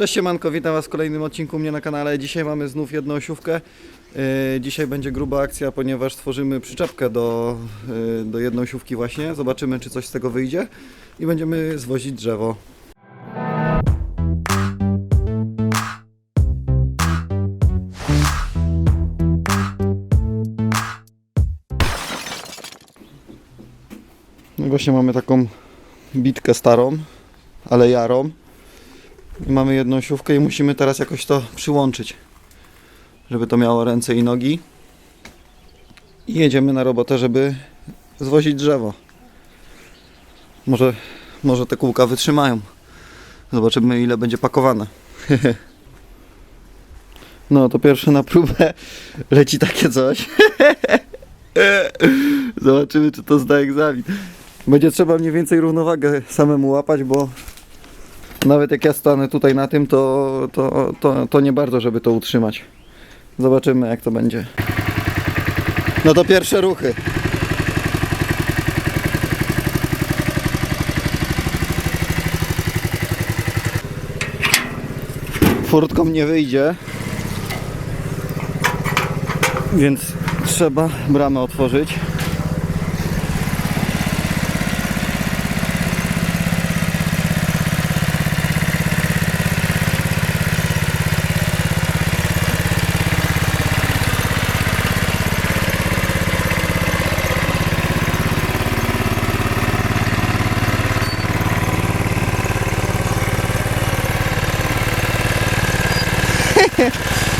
Cześć siemanko, witam Was w kolejnym odcinku mnie na kanale. Dzisiaj mamy znów jedną osiówkę. Yy, Dzisiaj będzie gruba akcja, ponieważ stworzymy przyczepkę do, yy, do jednosiówki właśnie. Zobaczymy, czy coś z tego wyjdzie i będziemy zwozić drzewo. No właśnie mamy taką bitkę starą, ale jarą. I mamy jedną siówkę i musimy teraz jakoś to przyłączyć, żeby to miało ręce i nogi. I jedziemy na robotę, żeby zwozić drzewo. Może, może te kółka wytrzymają. Zobaczymy ile będzie pakowane. No to pierwsze na próbę leci takie coś. Zobaczymy czy to zda egzamin. Będzie trzeba mniej więcej równowagę samemu łapać, bo nawet jak ja stanę tutaj na tym, to, to, to, to nie bardzo, żeby to utrzymać. Zobaczymy, jak to będzie. No to pierwsze ruchy. Furtką nie wyjdzie, więc trzeba bramę otworzyć.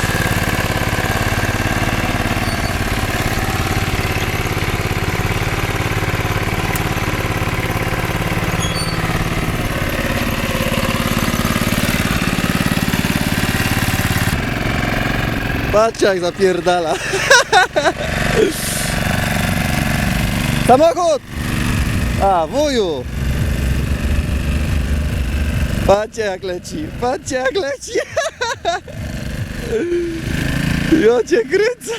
Patrzcie jak zapierdala. Samochód! A, wuju! Patrzcie jak leci, patrzcie jak leci! Ja cię kręcę!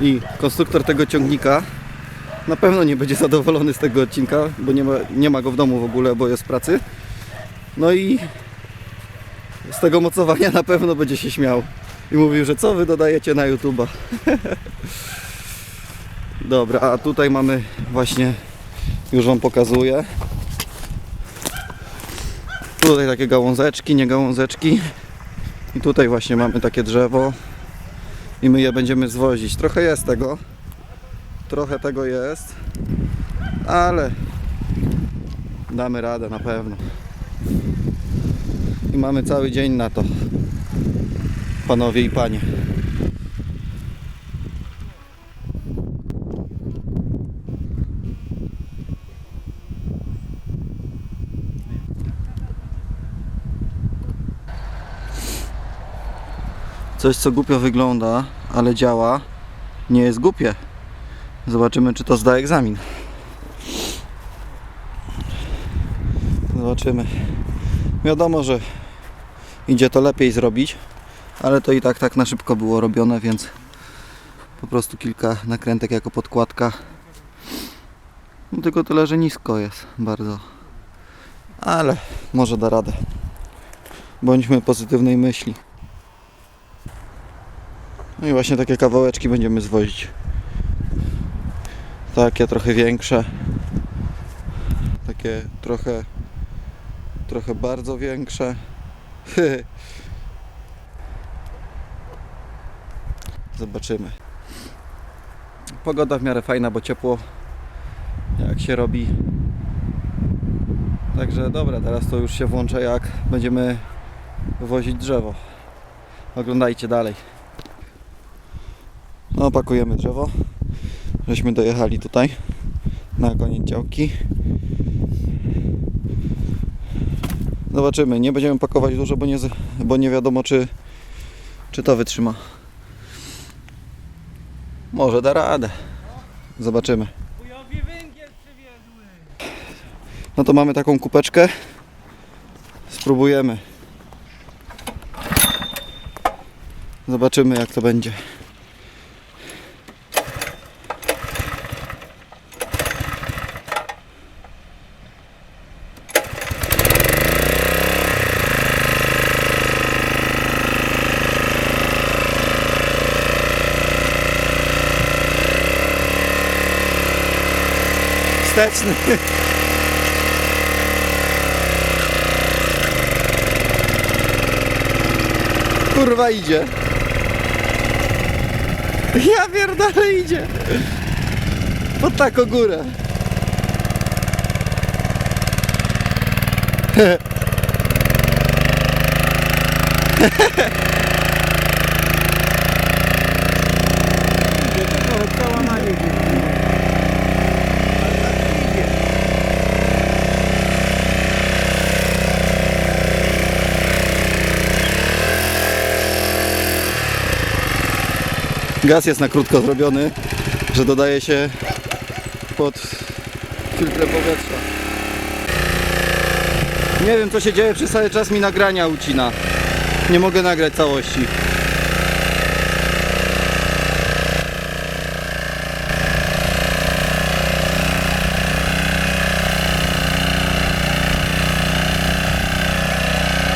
I konstruktor tego ciągnika na pewno nie będzie zadowolony z tego odcinka, bo nie ma, nie ma go w domu w ogóle, bo jest w pracy. No i z tego mocowania na pewno będzie się śmiał. I mówił, że co wy dodajecie na YouTube'a. Dobra, a tutaj mamy właśnie, już wam pokazuję. Tutaj takie gałązeczki, nie gałązeczki. I tutaj właśnie mamy takie drzewo i my je będziemy zwozić. Trochę jest tego, trochę tego jest, ale damy radę na pewno. I mamy cały dzień na to, panowie i panie. Coś co głupio wygląda, ale działa, nie jest głupie. Zobaczymy czy to zda egzamin. Zobaczymy. Wiadomo, że idzie to lepiej zrobić, ale to i tak tak na szybko było robione, więc po prostu kilka nakrętek jako podkładka. No tylko tyle, że nisko jest bardzo. Ale może da radę. Bądźmy pozytywnej myśli. No i właśnie takie kawałeczki będziemy zwozić. Takie trochę większe. Takie trochę trochę bardzo większe. Zobaczymy. Pogoda w miarę fajna, bo ciepło jak się robi. Także dobra, teraz to już się włączę jak będziemy wozić drzewo. Oglądajcie dalej. No, pakujemy drzewo. Żeśmy dojechali tutaj na koniec działki. Zobaczymy. Nie będziemy pakować dużo, bo nie, bo nie wiadomo, czy, czy to wytrzyma. Może da radę. Zobaczymy. No to mamy taką kupeczkę. Spróbujemy. Zobaczymy jak to będzie. Wsteczny. Kurwa idzie. Ja pierdolę idzie. Pod taką górę to trochę przełamanie dziewczyny. Ale tak idzie. Gaz jest na krótko zrobiony, że dodaje się pod filtrem powietrza. Nie wiem co się dzieje, przez cały czas mi nagrania ucina. Nie mogę nagrać całości.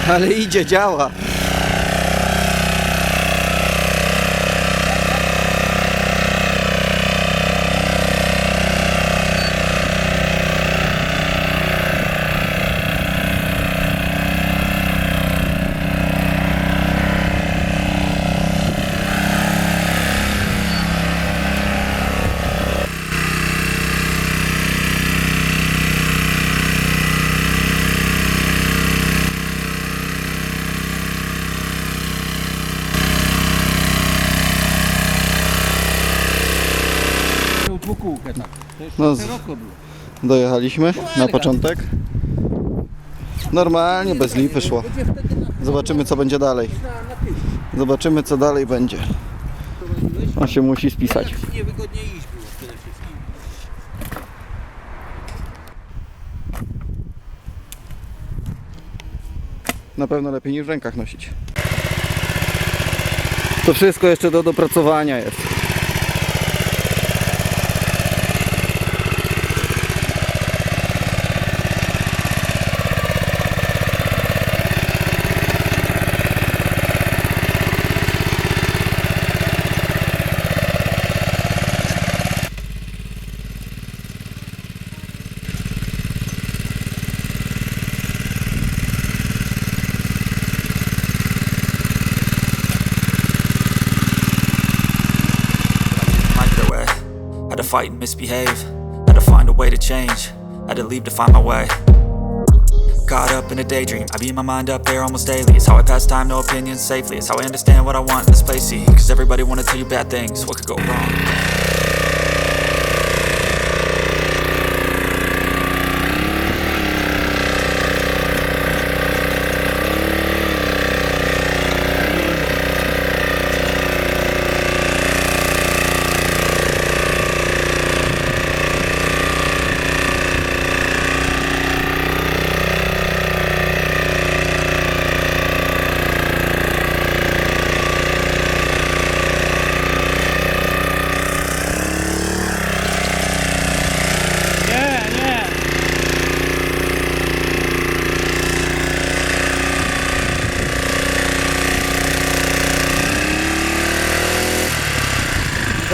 Ale idzie, działa. Miał dwukółkę tak. To jeszcze No z-. Dojechaliśmy na początek. Normalnie, bez lipy szło. Zobaczymy co będzie dalej. Zobaczymy co dalej będzie. On się musi spisać. Na pewno lepiej niż w rękach nosić. To wszystko jeszcze do dopracowania jest. Fight and misbehave. Had to find a way to change. Had to leave to find my way. Caught up in a daydream. I beat my mind up there almost daily. It's how I pass time, no opinions safely. It's how I understand what I want in this place. See, cause everybody wanna tell you bad things. What could go wrong?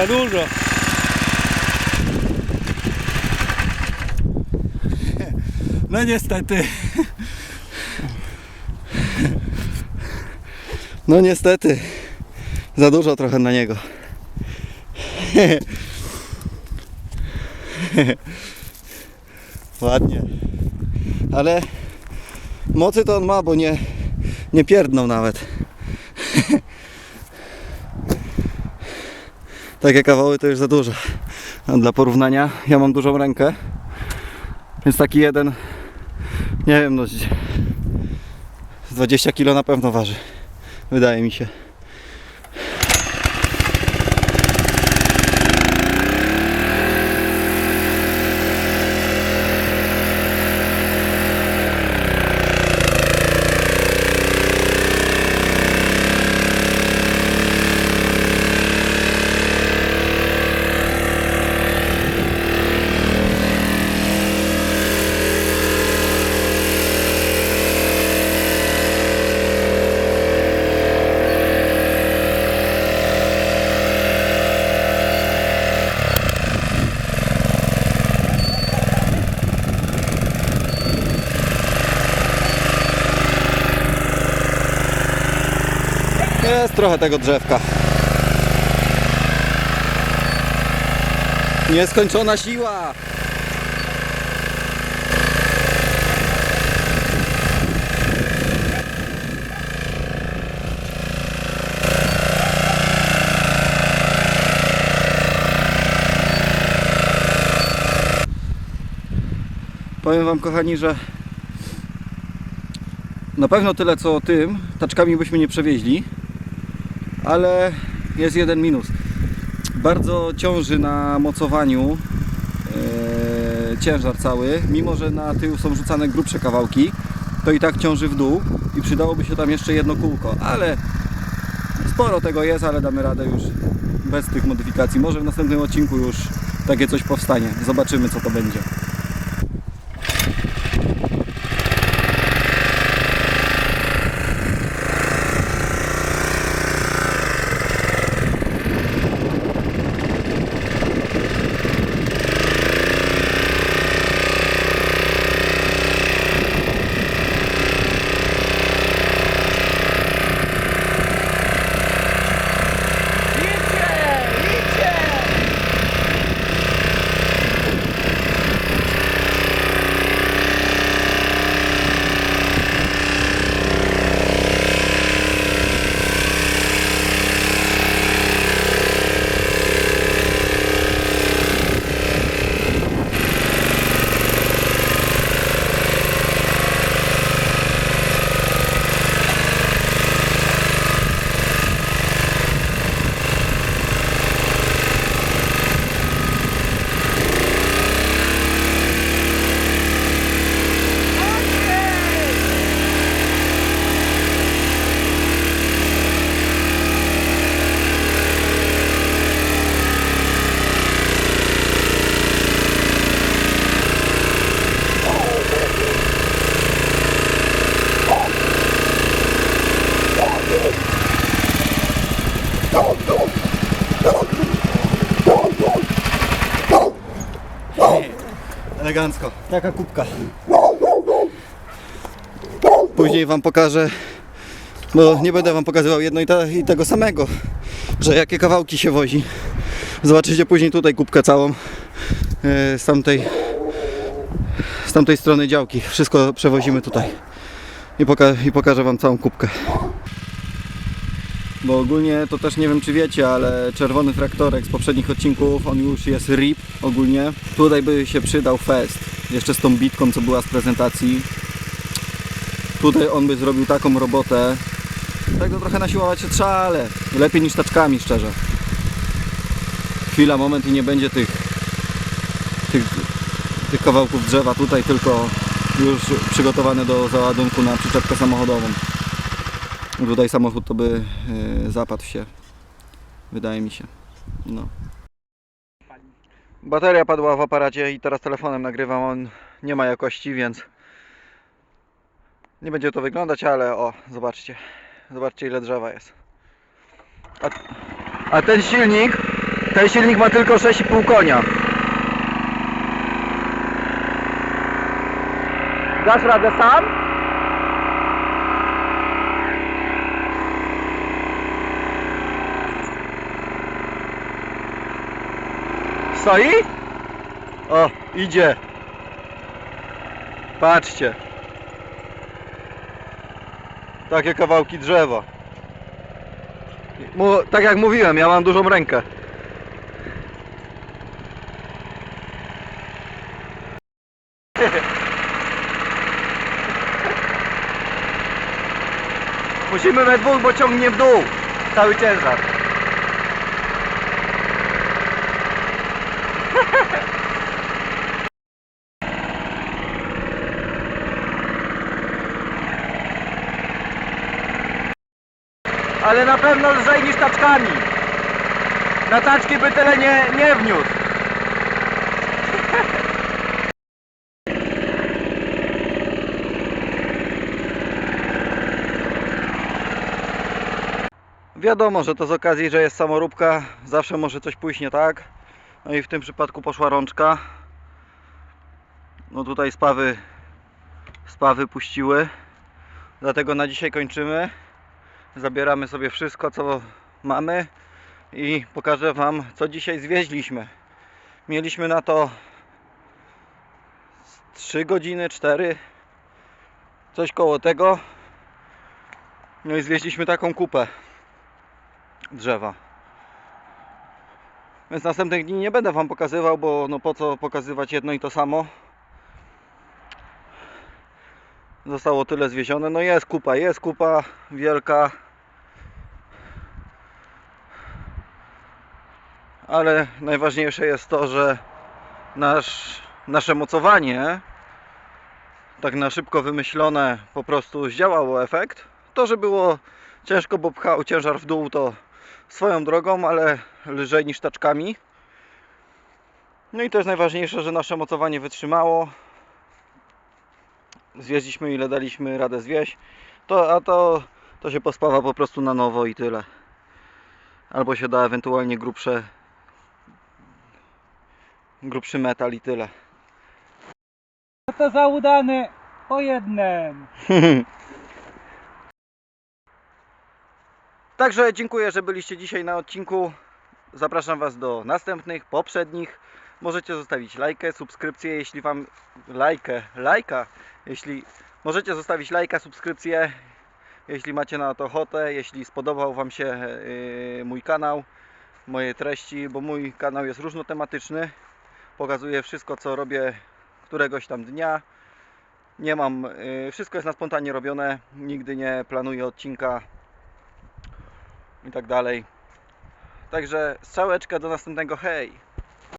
Za dużo. No niestety. No niestety. Za dużo trochę na niego. Ładnie. Ale mocy to on ma, bo nie, nie pierdnął nawet. Takie kawały to już za dużo. A dla porównania, ja mam dużą rękę, więc taki jeden, nie wiem, no z 20 kg na pewno waży. Wydaje mi się. Jest trochę tego drzewka. Nieskończona siła. Powiem Wam, kochani, że na pewno tyle co tym, taczkami byśmy nie przewieźli, ale jest jeden minus. Bardzo ciąży na mocowaniu e, ciężar cały, mimo że na tył są rzucane grubsze kawałki, to i tak ciąży w dół i przydałoby się tam jeszcze jedno kółko, ale sporo tego jest, ale damy radę już bez tych modyfikacji. Może w następnym odcinku już takie coś powstanie. Zobaczymy co to będzie. Elegancko. Taka kubka. Później Wam pokażę, bo nie będę Wam pokazywał jedno i, i tego samego, że jakie kawałki się wozi. Zobaczycie później tutaj kubkę całą e, z tamtej, z tamtej strony działki. Wszystko przewozimy tutaj i, poka- i pokażę Wam całą kubkę. Bo ogólnie to też nie wiem czy wiecie, ale czerwony traktorek z poprzednich odcinków, on już jest RIP ogólnie. Tutaj by się przydał fest, jeszcze z tą bitką co była z prezentacji. Tutaj on by zrobił taką robotę. Tak to trochę nasiłować się trzeba, ale lepiej niż taczkami szczerze. Chwila, moment i nie będzie tych, tych, tych kawałków drzewa tutaj, tylko już przygotowane do załadunku na przyczepkę samochodową. Tutaj samochód to by e, zapadł się. Wydaje mi się. No. Bateria padła w aparacie i teraz telefonem nagrywam. On nie ma jakości, więc nie będzie to wyglądać, ale o, zobaczcie. Zobaczcie ile drzewa jest. A, a ten silnik, ten silnik ma tylko 6,5 konia. Dasz radę sam? Stoi? O, idzie. Patrzcie. Takie kawałki drzewa. Mu, tak jak mówiłem, ja mam dużą rękę. Musimy we dwóch, bo ciągnie w dół cały ciężar. Ale na pewno lżej niż taczkami. Na taczki by tyle nie, nie wniósł. Wiadomo, że to z okazji, że jest samoróbka, zawsze może coś pójść nie tak. No i w tym przypadku poszła rączka. No tutaj spawy, spawy puściły. Dlatego na dzisiaj kończymy. Zabieramy sobie wszystko, co mamy i pokażę Wam, co dzisiaj zwieźliśmy. Mieliśmy na to 3 godziny, 4, coś koło tego. No i zwieźliśmy taką kupę drzewa. Więc następnych dni nie będę Wam pokazywał, bo no po co pokazywać jedno i to samo. Zostało tyle zwiezione. No jest kupa, jest kupa wielka. Ale najważniejsze jest to, że nasz, nasze mocowanie tak na szybko wymyślone po prostu zdziałało efekt. To, że było ciężko, bo pchał ciężar w dół to swoją drogą, ale lżej niż taczkami. No i jest najważniejsze, że nasze mocowanie wytrzymało. Zwieźliśmy ile daliśmy radę zwieść. To, a to, to się pospawa po prostu na nowo i tyle. Albo się da ewentualnie grubsze grubszy metal i tyle. Co to za udane po jednym. Także dziękuję, że byliście dzisiaj na odcinku. Zapraszam Was do następnych, poprzednich. Możecie zostawić lajkę, subskrypcję, jeśli Wam lajkę, lajka, jeśli możecie zostawić lajka, subskrypcję, jeśli macie na to ochotę, jeśli spodobał Wam się yy, mój kanał, moje treści, bo mój kanał jest różnotematyczny. Pokazuję wszystko, co robię któregoś tam dnia. Nie mam, yy, wszystko jest na spontanie robione, nigdy nie planuję odcinka i tak dalej. Także do następnego hej!